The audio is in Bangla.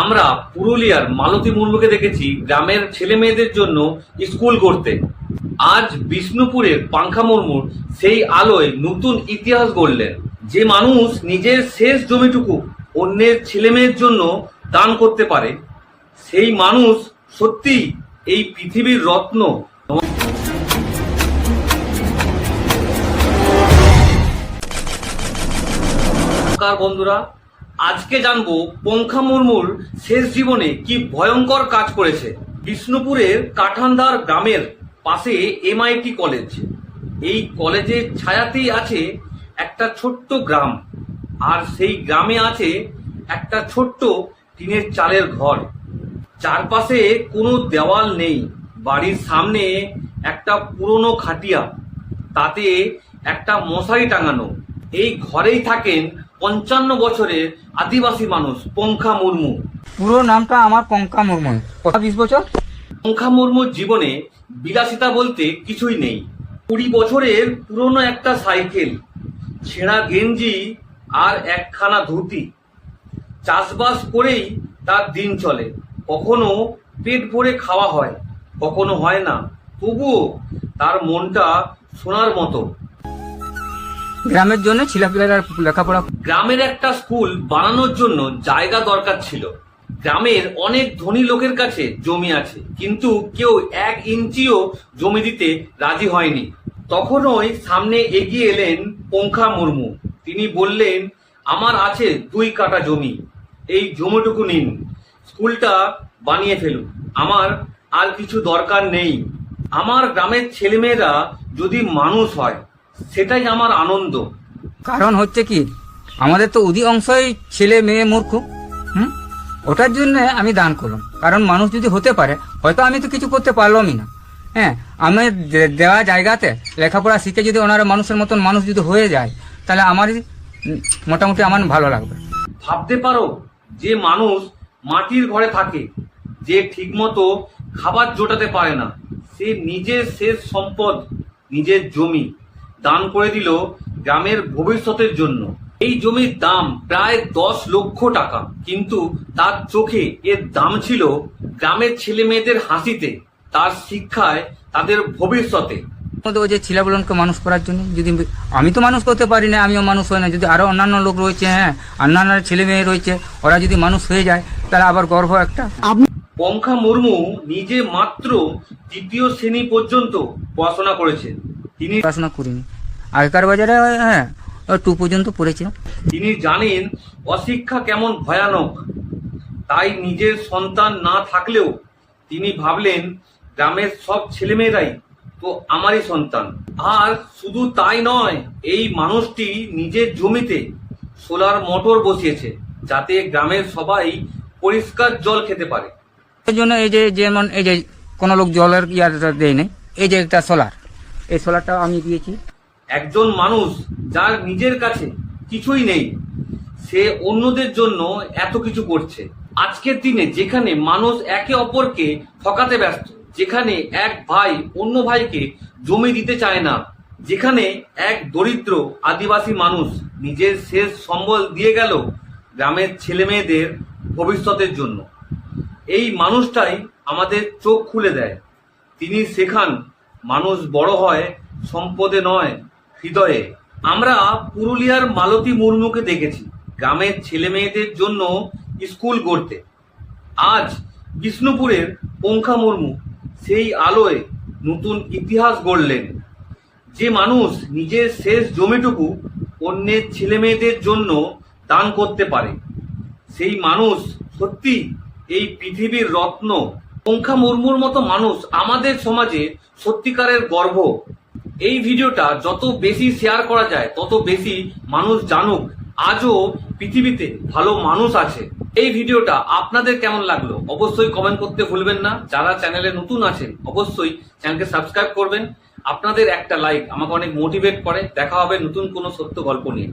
আমরা পুরুলিয়ার মালতী মুর্মুকে দেখেছি গ্রামের ছেলে মেয়েদের জন্য স্কুল করতে। আজ বিষ্ণুপুরের পাংখা মুর্মুর সেই আলোয় নতুন ইতিহাস গড়লেন। যে মানুষ নিজের শেষ জমিটুকু অন্যের ছেলে মেয়ের জন্য দান করতে পারে, সেই মানুষ সত্যি এই পৃথিবীর রত্ন। বন্ধুরা আজকে জানব পঙ্খা মুর্মুর শেষ জীবনে কি ভয়ঙ্কর কাজ করেছে। বিষ্ণুপুরের কাঠান্দার গ্রামের পাশে এমআইটি কলেজ। এই কলেজের ছায়াতেই আছে একটা ছোট্ট গ্রাম। আর সেই গ্রামে আছে একটা ছোট্ট টিনের চালের ঘর। চারপাশে কোনো দেওয়াল নেই। বাড়ির সামনে একটা পুরনো খাটিয়া। তাতে একটা মশারি টাঙানো। এই ঘরেই থাকেন পঞ্চান্ন বছরের আদিবাসী মানুষ পঙ্খা মুর্মু। পুরো নামটা আমার পঙ্খা মুর্মু। বিশ বছর? পঙ্খা মুর্মুর জীবনে বিলাসিতা বলতে কিছুই নেই। কুড়ি বছরের পুরনো একটা সাইকেল ছেঁড়া গেঞ্জি আর একখানা ধুতি। চাষবাস করেই তার দিন চলে। কখনো পেট ভরে খাওয়া হয় কখনো হয় না। তবুও তার মনটা সোনার মতো। গ্রামের জন্য ছেলেপিলেরা লেখাপড়া গ্রামের একটা স্কুল বানানোর জন্য জায়গা দরকার ছিল। গ্রামের অনেক ধনী লোকের কাছে জমি আছে, কিন্তু কেউ এক ইঞ্চিও জমি দিতে রাজি হয়নি। তখনই সামনে এগিয়ে এলেন পঙ্খা মুর্মু। তিনি বললেন, আমার আছে দুই কাটা জমি, এই জমিটুকু নিন। স্কুলটা বানিয়ে ফেলুন। আমার আর কিছু দরকার নেই। আমার গ্রামের ছেলেমেয়েরা যদি মানুষ হয় সেটাই আমার আনন্দ। কারণ হচ্ছে কি আমাদের তো অধিকাংশই ছেলে মেয়ে মূর্খ হুম? ওটার জন্য আমি দান করলাম। কারণ মানুষ যদি হতে পারে হয়তো আমি তো কিছু করতে পারলামই না। হ্যাঁ আমি দেওয়া জায়গাতে লেখাপড়া শিখে যদি ওনারা মানুষের মতন মানুষ যদি হয়ে যায় তাহলে আমারই উম, মোটামুটি আমার ভালো লাগবে। ভাবতে পারো যে মানুষ মাটির ঘরে থাকে যে ঠিকমতো খাবার জোটাতে পারে না সে নিজের শেষ সম্পদ নিজের জমি দান করে দিল গ্রামের ভবিষ্যতের জন্য। এই জমির দাম প্রায় দশ লক্ষ টাকা। কিন্তু তার চোখে এর দাম ছিল গ্রামের ছেলে মেয়েদের হাসিতে তার শিক্ষায় তাদের ভবিষ্যতে। ওই যে ছেলেগুলোকে মানুষ করার জন্য যদি আমি তো মানুষ করতে পারি না আমিও মানুষ হই না যদি আরও অন্যান্য লোক রয়েছে হ্যাঁ অন্যান্য ছেলে মেয়ে রয়েছে ওরা যদি মানুষ হয়ে যায় তাহলে আবার গর্ব একটা। পঙ্খা মুর্মু নিজে মাত্র তৃতীয় শ্রেণি পর্যন্ত পড়াশোনা করেছেন তিনি পড়াশোনা করিনি। আগেকার বাজারে হ্যাঁ টু পর্যন্ত পড়েছিলাম তিনি জানেন অশিক্ষা কেমন ভয়ানক তাই নিজের সন্তান না থাকলেও তিনি ভাবলেন গ্রামের সব ছেলেমেয়েরাই তো আমারই সন্তান। আর শুধু তাই নয় এই মানুষটি নিজের জমিতে সোলার মোটর বসিয়েছে যাতে গ্রামের সবাই পরিষ্কার জল খেতে পারে। এই জন্য এই যে যেমন এই যে কোনো লোক জলের ইয়ারটা দেয় নাই এই যে একটা সোলার এই সোলারটা আমি দিয়েছি। একজন মানুষ যার নিজের কাছে কিছুই নেই, সে অন্যদের জন্য এত কিছু করছে। আজকের দিনে যেখানে মানুষ একে অপরকে ঠকাতে ব্যস্ত, যেখানে এক ভাই অন্য ভাইকে জমি দিতে চায় না, যেখানে এক দরিদ্র আদিবাসী মানুষ নিজের শেষ সম্বল দিয়ে গেল গ্রামের ছেলে মেয়েদের ভবিষ্যতের জন্য। এই মানুষটাই আমাদের চোখ খুলে দেয়। তিনি শেখান মানুষ বড় হয়, সম্পদে নয়, হৃদয়ে। আমরা পুরুলিয়ার মালতী মুর্মুকে দেখেছি, গ্রামের ছেলে মেয়েদের জন্য স্কুল গড়তে। আজ বিষ্ণুপুরের পঙ্খা মুর্মু সেই আলোয় নতুন ইতিহাস গড়লেন। যে মানুষ নিজের শেষ জমিটুকু অন্যের ছেলে মেয়েদের জন্য দান করতে পারে, সেই মানুষ সত্যি এই পৃথিবীর রত্ন পঙ্খা মুর্মুর মতো মানুষ আমাদের সমাজে সত্যিকারের গর্ব। এই ভিডিওটা যত বেশি শেয়ার করা যায়, তত বেশি মানুষ জানুক, আজও পৃথিবীতে ভালো মানুষ আছে। এই ভিডিওটা আপনাদের কেমন লাগল? অবশ্যই কমেন্ট করতে ভুলবেন না। যারা চ্যানেলে নতুন আছেন, অবশ্যই চ্যানেলকে সাবস্ক্রাইব করবেন। আপনাদের একটা লাইক আমাকে অনেক মোটিভেট করে। দেখা হবে নতুন কোনো সত্য গল্প নিয়ে।